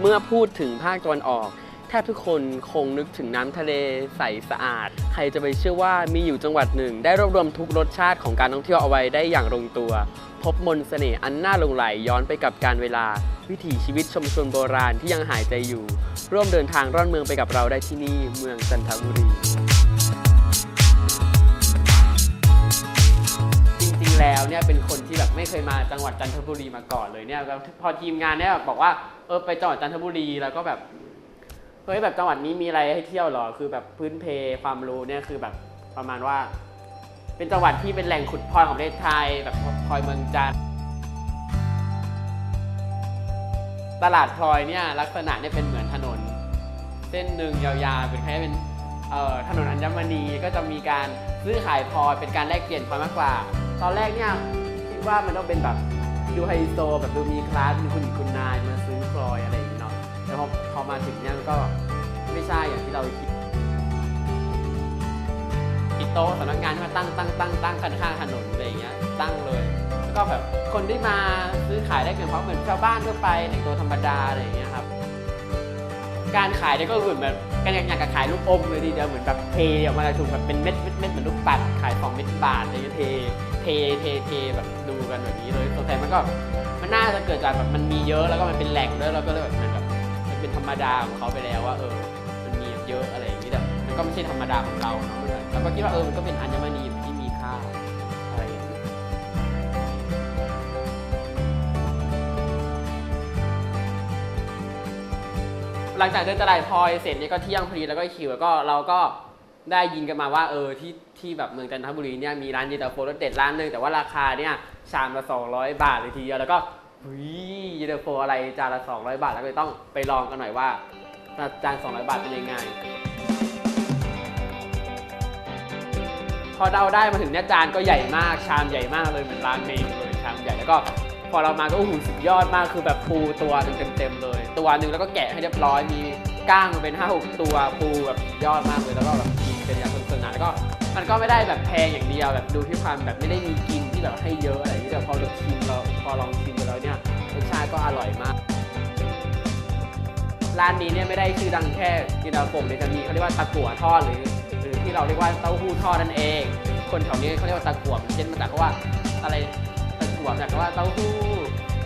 เมื่อพูดถึงภาคตะวันออกแทบทุกคนคงนึกถึงน้ำทะเลใสสะอาด ใครจะไปเชื่อว่ามีอยู่จังหวัดหนึ่ง ได้รวบรวมทุกรสชาติของการท่องเที่ยวเอาไว้ได้อย่างลงตัว พบมนสเสน่ห์อันน่าหลงไหลย้อนไปกับการเวลา วิถีชีวิตชมชนโบราณที่ยังหายใจอยู่ ร่วมเดินทางร่อนเมืองไปกับเราได้ที่นี่เมืองจันทบุรี แล้วเนี่ยเป็นคนที่แบบไม่เคยมาจังหวัดจันทบุรีมาก่อนเลยเนี่ยแล้วพอทีมงานเนี่ยบอกว่าเออไปจังหวัดจันทบุรีแล้วก็แบบเฮ้ยแบบจังหวัดนี้มีอะไรให้เที่ยวเหรอคือแบบพื้นเพความรู้เนี่ยคือแบบประมาณว่า เป็นจังหวัดที่เป็นแหล่งขุดพลอยของประเทศไทยแบบพลอยเมืองจันทร์ตลาดพลอยเนี่ยลักษณะเนี่ยเป็นเหมือนถนน เส้นหนึ่งยาวๆเป็นคล้ายเป็นถนนอัญมณีก็จะมีการซื้อขายพลอยเป็นการแลกเปลี่ยนพลอยมากกว่า ตอนแรกเนี่ยคิดว่ามันต้องเป็นแบบดูไฮโซแบบดูมีคลาสมีคุณหญิงคุณนายมาซื้อพลอยอะไรอย่างเงี้ยเนาะแต่พอพอมาถึงเนี่ยมันก็ไม่ใช่อย่างที่เราคิดมีโต๊ะสำนักงานที่มาตั้งตั้งตั้งตั้งกันข้างถนนอะไรอย่างเงี้ยตั้งเลย แล้วก็แบบคนที่มาซื้อขายได้เปลี่ยนเพราะเหมือนชาวบ้านทั่วไปแต่งตัวธรรมดาอะไรอย่างเงี้ยครับการขายเนี่ยก็เหมือนแบบกันอย่างกับขายลูกอมเลยทีเดียวเหมือนแบบเทออกมาถูกแบบเป็นเม็ดเม็ดเม็ดเหมือนลูกปัดขายสองเม็ดบาทอะไรเงี้ยเท เทเทเทแบบดูกันแบบนี้เลยแต่มันก็มันน่าจะเกิดจากแบบมันมีเยอะแล้วก็มันเป็นแหล่งด้วยแล้วก็เลยแบบมันแบบมันเป็นธรรมดาของเขาไปแล้วว่าเออมันมีเยอะอะไรอย่างนี้แต่มันก็ไม่ใช่ธรรมดาของเราเนาะเราก็คิดว่าเออมันก็เป็นอัญมณีที่มีค่าอะไรอย่างนี้หลังจากเดินตลาดพลอยเสร็จเนี่ยก็เที่ยงพอดีแล้วก็หิวแล้วก็เราก็ ได้ยินกันมาว่าเออที่ที่แบบเมืองจันทบุรีเนี่ยมีร้านเย็นตาโฟรสเด็ดร้านหนึงแต่ว่าราคาเนี่ยชามละ 200 บาทเลยทีเดียวแล้วก็เฮ้ยเย็นตาโฟอะไรจานละ 200 บาท แล้วก็ต้องไปลองกันหน่อยว่าจาน 200 บาทเป็นยังไงพอเราได้มาถึงเนี่ยจานก็ใหญ่มากชามใหญ่มากเลยเหมือนร้านเมนเลยชามใหญ่แล้วก็พอเรามาก็โอ้โหสุดยอดมากคือแบบปูตัวหนึงเต็มๆเลย ตัวหนึ่งแล้วก็แกะให้เรียบร้อยมีก้างมันเป็น5้าหกตัวปูแบบยอดมากเลยแล้วก็แบบ เป็นอย่างสนุกสนานแล้วก็มันก็ไม่ได้แบบแพงอย่างเดียวแบบดูที่ความแบบไม่ได้มีกินที่แบบให้เยอะอะไรอย่างนี้แต่พอเราชิมเราพอลองชิมไปแล้วเนี่ยรสชาติก็อร่อยมาก ร้านนี้เนี่ยไม่ได้ชื่อดังแค่กินดาโฟมเลยจะมีเขาเรียกว่าตะกั่วทอดหรือ หรือที่เราเรียกว่าเต้าหู้ทอดนั่นเอง คนแถวนี้เขาเรียกว่าตะกั่วมันเช่นมาจากว่าอะไรตะกั่วจากว่าเต้าหู้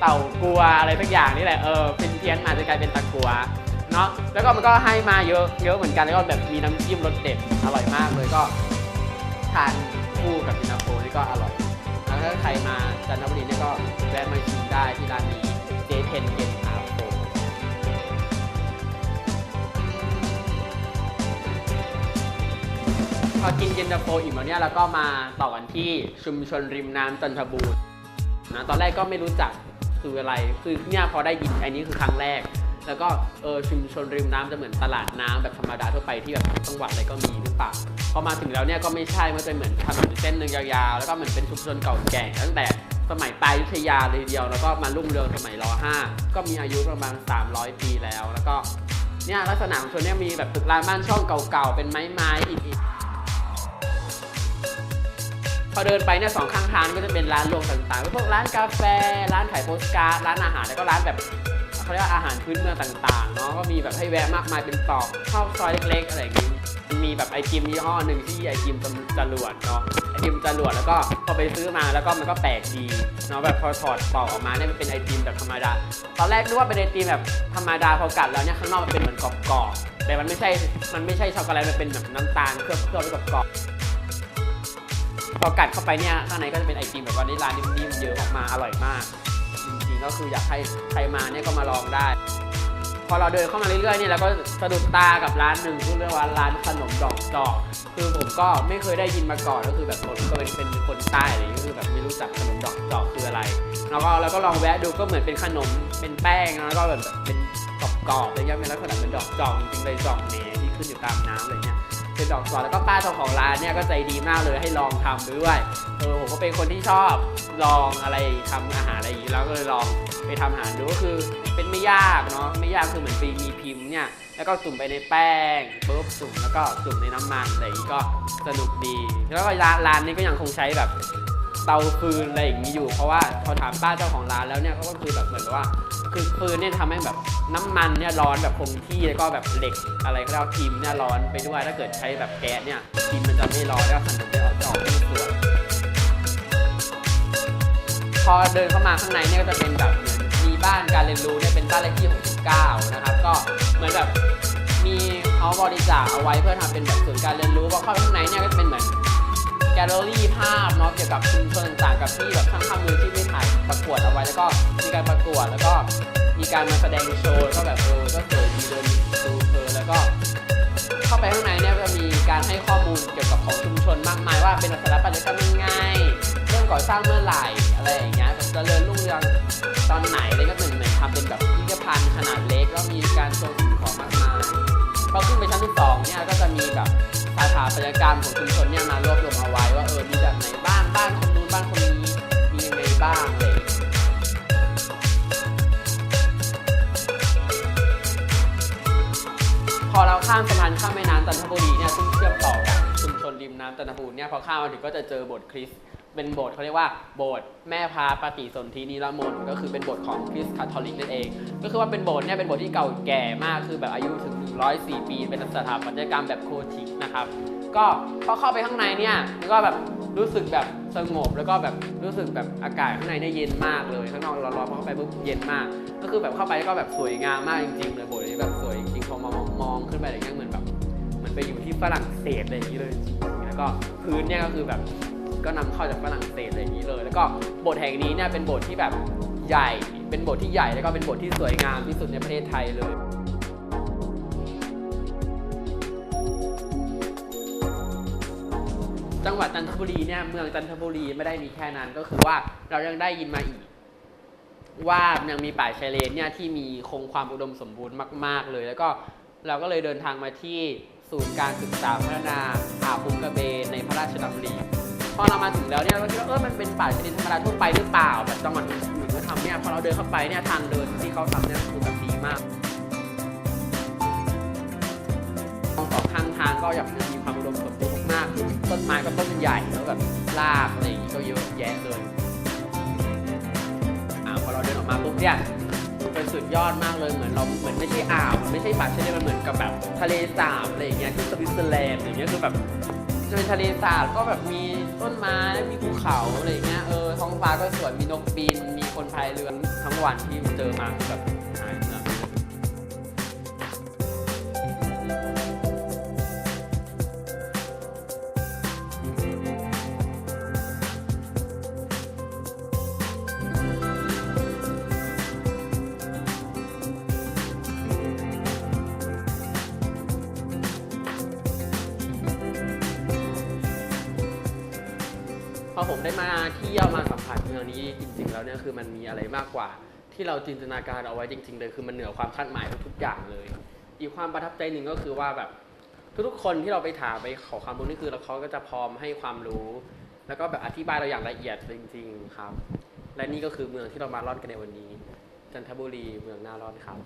เต่ากัวอะไรสักอย่างนี่แหละเออเป็นเพี้ยนมาจะกลายเป็นตะกั่ว เนาะแล้วก็มันก็ให้มาเยอะเยอะเหมือนกันแล้วก็แบบมีน้ำจิ้มรสเด็ดอร่อยมากเลยก็ทานคู่กับกินดาโฟนี่ก็อร่อยแล้วถ้าใครมาจันทบุรีนี่ก็แวะมาชิมได้ที่ร้านนี้เจเทนเย็นอาโฟพอกินเย็นตาโฟอิ่มแล้วเนี่ยเราก็มาต่อกันที่ชุมชนริมน้ำจันทบูรณ์นะตอนแรกก็ไม่รู้จักคืออะไร คือเนี่ยพอได้ยินอันนี้คือครั้งแรก แล้วก็เออชุมชนริมน้ำจะเหมือนตลาดน้ำแบบธรรมดาทั่วไปที่แบบจังหวัดอะไรก็มีหรือเปล่าพอมาถึงแล้วเนี่ยก็ไม่ใช่มันจะเหมือนถนนเส้นหนึ่งยาวๆ แล้วก็เหมือนเป็นชุมชนเก่าแก่ตั้งแต่สมัยปลายอยุธยาเลยเดียว แล้วก็มารุ่งเรืองสมัยร5ก็มีอายุประมาณ 300 ปีแล้ว แล้วก็เนี่ยลักษณะของชนเนี่ยมีแบบตึกรามบ้านช่องเก่าๆ เป็นไม้ๆอิฐๆพอเดินไปเนี่ยสองข้างทางก็จะเป็นร้านรวงต่างๆพวกร้านกาแฟ ร้านขายโปสการ์ดร้านอาหารแล้วก็ร้านแบบ เขาเรียกว่าอาหารพื้นเมืองต่างๆเนาะก็มีแบบให้แวะมากมายเป็นตอกข้าวซอยเล็กๆอะไรอย่างงี้มีแบบไอติมยี่ห้อหนึ่งที่ไอติมจรวดเนาะไอติมจรวดแล้วก็พอไปซื้อมาแล้วก็มันก็แปลกดีเนาะแบบพอถอดปอกออกมาเนี่ยมันเป็นไอติมแบบธรรมดาตอนแรกนึกว่าเป็นไอติมแบบธรรมดาพอกัดแล้วเนี่ยข้างนอกมันเป็นเหมือนกรอบๆแต่มันไม่ใช่มันไม่ใช่ช็อกโกแลตมันเป็นแบบน้ำตาลเคลือบเคลือบด้วยกรอบพอกัดเข้าไปเนี่ยข้างในก็จะเป็นไอติมแบบวานิลลานิ่มๆเยอะออกมาอร่อยมาก ๆ ก็คืออยากให้ใครมาเนี่ยก็มาลองได้ พอเราเดินเข้ามาเรื่อยๆเนี่ยเราก็สะดุดตากับร้านหนึ่งที่เรียกว่าร้านขนมดอกจอก คือผมก็ไม่เคยได้ยินมาก่อนก็คือแบบผมก็เป็นเป็นคนใต้อะไรอย่างเงี้ยคือแบบไม่รู้จักขนมดอกจอกคืออะไรแล้วก็เราก็ลองแวะดูก็เหมือนเป็นขนมเป็นแป้งแล้วก็แบบเป็นกรอบๆอะไรเงี้ยเป็นลักษณะเหมือนดอกจอกจริงๆเลยดอกเมที่ขึ้นอยู่ตามน้ำอะไรเงี้ย เป็นดอกสอนแล้วก็ป้าเจ้าของร้านเนี่ยก็ใจดีมากเลยให้ลองทำด้วยเออผมก็เป็นคนที่ชอบลองอะไรทำอาหารอะไรอย่างนี้แล้วก็เลยลองไปทำอาหารดูก็คือเป็นไม่ยากเนาะไม่ยากคือเหมือนฟรีมีพิมพ์เนี่ยแล้วก็สุ่มไปในแป้งปุ๊บสุ่มแล้วก็สุ่มในน้ำมันอะไรอย่างนี้ก็สนุกดี แล้วก็ร้านร้านนี้ก็ยังคงใช้แบบ เตาฟืนอะไรอย่างนี้อยู่ เพราะว่าพอถามป้าเจ้าของร้านแล้วเนี่ยเขาก็คือแบบเหมือนว่า คือฟืนเนี่ยทำให้แบบน้ำมันเนี่ยร้อนแบบคงที่แล้วก็แบบเหล็กอะไรก็แล้วพิมพ์เนี่ยร้อนไปด้วย ถ้าเกิดใช้แบบแก๊สเนี่ยพิมพ์มันจะไม่ร้อนแล้วขนมจะออกจอกไม่สวยพอเดินเข้ามาข้างในเนี่ยก็จะเป็นแบบเหมือนมีบ้านการเรียนรู้เนี่ยเป็นบ้านเลขที่ 69 นะครับ ก็เหมือนแบบมีเขาบริจาคเอาไว้เพื่อทำเป็นแบบศูนย์การเรียนรู้พอเข้าข้างในเนี่ยก็จะเป็นเหมือน ลเลอรี่ภาพเนาะเกี่ยวกับชุมชนต่างๆกับที่แบบช่างภาพมือที่ไม่ถ่ายประกวดเอาไว้ แล้วก็มีการประกวดแล้วก็มีการมาแสดงโชว์ก็แบบเออก็สวยดีเดินดูเพลินแล้วก็ เข้าไปข้างในเนี่ยก็มีการให้ข้อมูลเกี่ยวกับของชุมชนมากมายว่าเป็นสถาปัตยกรรมยังไงเริ่มก่อสร้างเมื่อไหร่อะไรอย่างเงี้ยแบบเจริญรุ่งเรืองตอนไหนอะไรก็เหมือนเหมือนทำเป็นแบบพิพิธภัณฑ์ขนาดเล็กแล้วมีการโชว์สิ่งของมากมายพอขึ้นไปชั้นที่สองเนี่ยก็จะมีแบบ ถาปัตยกรรมของชุมชนเนี่ยมารวบรวมเอาไว้ว่าเออมีแบบไหนบ้างบ้านคนนู้นบ้านคนนี้มียังไงบ้างอะไรอย่างเลยพอเราข้ามสะพานข้ามแม่น้ำจันทบุรีเนี่ยซึ่งเชื่อมต่อกับชุมชนริมน้ำจันทบุรีเนี่ยพอข้ามมาถึงก็จะเจอบทคริสต์ เป็นโบสถ์เขาเรียกว่าโบสถ์แม่พาปฏิสนธินิรมนต์ก็คือเป็นโบสถ์ของคริสต์คาทอลิกนั่นเอง ก็คือว่าเป็นโบสถ์เนี่ยเป็นโบสถ์ที่เก่าแก่มากคือแบบอายุถึง 104 ปี เป็นสถาปัตยกรรมแบบโคทิกนะครับก็พอเข้าไปข้างในเนี่ยมันก็แบบรู้สึกแบบสงบแล้วก็แบบรู้สึกแบบอากาศข้างในเนี่ยเย็นมากเลยข้างนอกร้อนๆพอเข้าไปปุ๊บเย็นมาก ก็คือแบบเข้าไปก็แบบสวยงามมากจริงๆเลยโบสถ์นี้แบบสวยจริงๆพอมองมองขึ้นไปอะไรเงี้ยเหมือนแบบเหมือนไปอยู่ที่ฝรั่งเศสอะไรอย่างนี้เลยจริงๆแล้วก็พื้นเนี่ยก็คือแบบ ก็นำเข้าจากฝรั่งเศสอะไรอย่างนี้เลย แล้วก็โบสถ์แห่งนี้เนี่ยเป็นโบสถ์ที่แบบใหญ่ เป็นโบสถ์ที่ใหญ่แล้วก็เป็นโบสถ์ที่สวยงามที่สุดในประเทศไทยเลยจังหวัดจันทบุรีเนี่ยเมืองจันทบุรีไม่ได้มีแค่นั้นก็คือว่าเรายังได้ยินมาอีก ว่ายังมีป่าชายเลนเนี่ยที่มีคงความอุดมสมบูรณ์มาก ๆ เลย แล้วก็เราก็เลยเดินทางมาที่ศูนย์การศึกษาพัฒนาอ่าวคุ้งกระเบนในพระราชดำริ อเรามาถึงแล้วเนี่ยเราก็คิดว่าเออมันเป็นป่าชายเลนธรรมดาทั่วไปหรือเปล่าแบบจังหวัดอื่นๆก็ทำเนี่ยพอเราเดินเข้าไปเนี่ยทางเดินที่เขาทำเนี่ยคือแบบดีมากมองสองข้างทางก็อยากจะมีความอุดมสมบูรณ์มากคือต้นไม้ก็ต้นใหญ่แล้วแบบรากอะไรอย่างงี้ก็เยอะแยะเลยอ่าพอเราเดินออกมาปุ๊บเนี่ยเป็นสุดยอดมากเลยเหมือนเราเหมือนไม่ใช่อ่าวมันไม่ใช่ป่าชายเลนมันเหมือนกับแบบทะเลสาบอะไรอย่างเงี้ยที่สวิตเซอร์แลนด์อย่างเงี้ยคือแบบ จะเป็นทะเลสาบก็แบบมีต้นไม้มีภูเขาอะไรอย่างเงี้ยเออท้องฟ้าก็สวยมีนกบิน มีคนพายเรือทั้งวันที่เจอมาแบบหาย อยเลยพอผมได้มาเที่ยวมาสัมผัสเมืองนี้จริงๆแล้วเนี่ยคือมันมีอะไรมากกว่า ที่เราจินตนาการเอาไว้จริง ๆ เลยคือมันเหนือความคาดหมายทุกๆอย่างเลย อีกความประทับใจหนึ่งก็คือว่าแบบทุกๆคนที่เราไปถามไปขอความรู้นี่คือเขาก็จะพร้อมให้ความรู้ แล้วก็แบบอธิบายเราอย่างละเอียดจริง ๆ ครับ และนี่ก็คือเมืองที่เรามาล่อนกันในวันนี้ จันทบุรีเมืองน่าล่อนครับ